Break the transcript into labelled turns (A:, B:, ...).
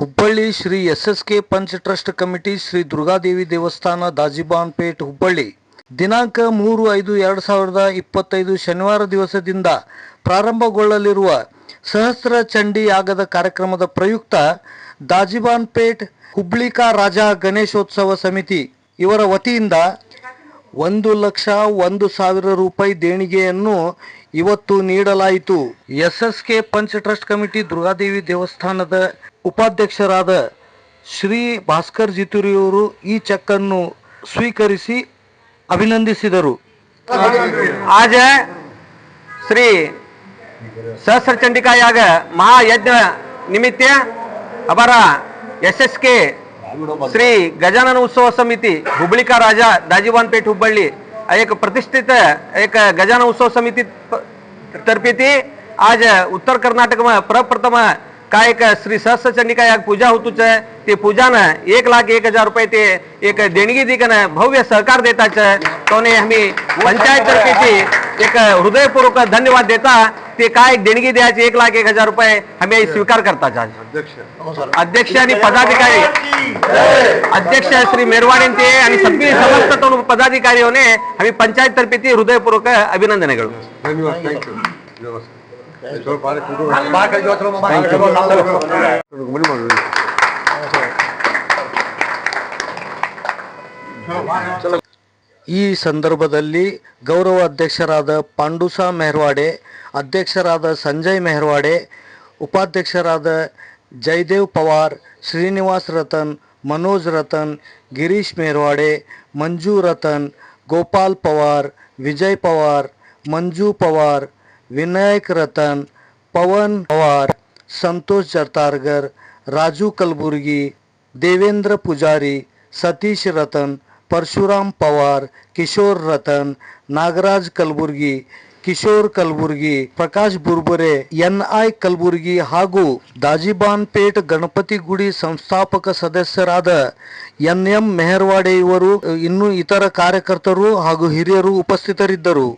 A: Hubballi Shri S S K Panch trust committee Shri Durgadevi ದೇವಸ್ಥಾನ ದಾಜಿಬಾನ್ಪೇಟ್, ಹುಬ್ಬಳ್ಳಿ. ದಿನಾಂಕ ಮೂರು ಐದು ಎರಡು ಸಾವಿರದ ಇಪ್ಪತ್ತೈದು ಶನಿವಾರ ದಿವಸದಿಂದ ಪ್ರಾರಂಭಗೊಳ್ಳಲಿರುವ ಸಹಸ್ರ ಚಂಡಿ ಯಾಗದ ಕಾರ್ಯಕ್ರಮದ ಪ್ರಯುಕ್ತ ದಾಜಿಬಾನ್ಪೇಟ್ ಹುಬ್ಳಿಕಾ ರಾಜ ಗಣೇಶೋತ್ಸವ ಸಮಿತಿ ಇವರ ವತಿಯಿಂದ ಒಂದು ಲಕ್ಷ ಒಂದು ಸಾವಿರ ರೂಪಾಯಿ ದೇಣಿಗೆಯನ್ನು ಇವತ್ತು ನೀಡಲಾಯಿತು. S S K Panch trust committee Durgadevi ದೇವಸ್ಥಾನದ ಉಪಾಧ್ಯಕ್ಷರಾದ ಶ್ರೀ ಭಾಸ್ಕರ್ ಜಿತುರಿಯವರು ಈ ಚೆಕ್ ಅನ್ನು ಸ್ವೀಕರಿಸಿ ಅಭಿನಂದಿಸಿದರು
B: आज श्री सहस्र चंडिका याग महायज्ञ निमित्त हमारा एस एस के श्री गजानन उत्सव समिति हुबळी का राजा दाजीवान पेठ हुबळी एक प्रतिष्ठित एक गजानन उत्सव समिति प- तर्फे थी आज उत्तर कर्नाटक में प्रप्रथम काय एक श्री सहस्रचंडी का पूजा होतूच आहे? ते पूजा ना एक लाख एक हजार रुपये ते एक देणगी दिकनं भव्य सहकार देताच तोने आम्ही पंचायततर्फे ते एक हृदयपूर्वक धन्यवाद देता. ते काय देणगी द्यायची एक लाख एक हजार रुपये आम्ही स्वीकार करता अध्यक्ष. आणि पदाधिकारी. अध्यक्ष श्री मेरवाडे ते आणि सगळी समस्त पदाधिकारी होणे आम्ही पंचायत तर्फेची हृदयपूर्वक
C: अभिनंदन करू. धन्यवाद.
A: ಈ ಸಂದರ್ಭದಲ್ಲಿ ಗೌರವ ಅಧ್ಯಕ್ಷರಾದ ಪಾಂಡುಸಾ ಮೆಹರ್ವಾಡೆ ಅಧ್ಯಕ್ಷರಾದ ಸಂಜಯ್ ಮೆಹರ್ವಾಡೆ ಉಪಾಧ್ಯಕ್ಷರಾದ ಜಯದೇವ್ ಪವಾರ್ ಶ್ರೀನಿವಾಸ್ ರತನ್ ಮನೋಜ್ ರತನ್ ಗಿರೀಶ್ ಮೆಹರ್ವಾಡೆ ಮಂಜು ರತನ್ ಗೋಪಾಲ್ ಪವಾರ್ ವಿಜಯ್ ಪವಾರ್ ಮಂಜು ಪವಾರ್ ವಿನಾಯಕ್ ರತನ್, ಪವನ್ ಪವಾರ್, ಸಂತೋಷ್ ಜರ್ತಾರ್ಗರ್, ರಾಜು ಕಲಬುರ್ಗಿ, ದೇವೇಂದ್ರ ಪೂಜಾರಿ, ಸತೀಶ್ ರತನ್, ಪರಶುರಾಮ್ ಪವಾರ್, ಕಿಶೋರ್ ರತನ್, ನಾಗರಾಜ್ ಕಲಬುರ್ಗಿ, ಕಿಶೋರ್ ಕಲಬುರ್ಗಿ, ಪ್ರಕಾಶ್ ಬುರ್ಬುರೆ ಎನ್ ಐ ಕಲಬುರ್ಗಿ ಹಾಗೂ ದಾಜಿಬಾನ್ ಪೇಟ್ ಗಣಪತಿ ಗುಡಿ ಸಂಸ್ಥಾಪಕ ಸದಸ್ಯರಾದ ಎನ್ ಎಂ ಮೆಹರ್ವಾಡೆ ಇವರು, ಇನ್ನೂ ಇತರ ಕಾರ್ಯಕರ್ತರು ಹಾಗೂ ಹಿರಿಯರು ಉಪಸ್ಥಿತರಿದ್ದರು.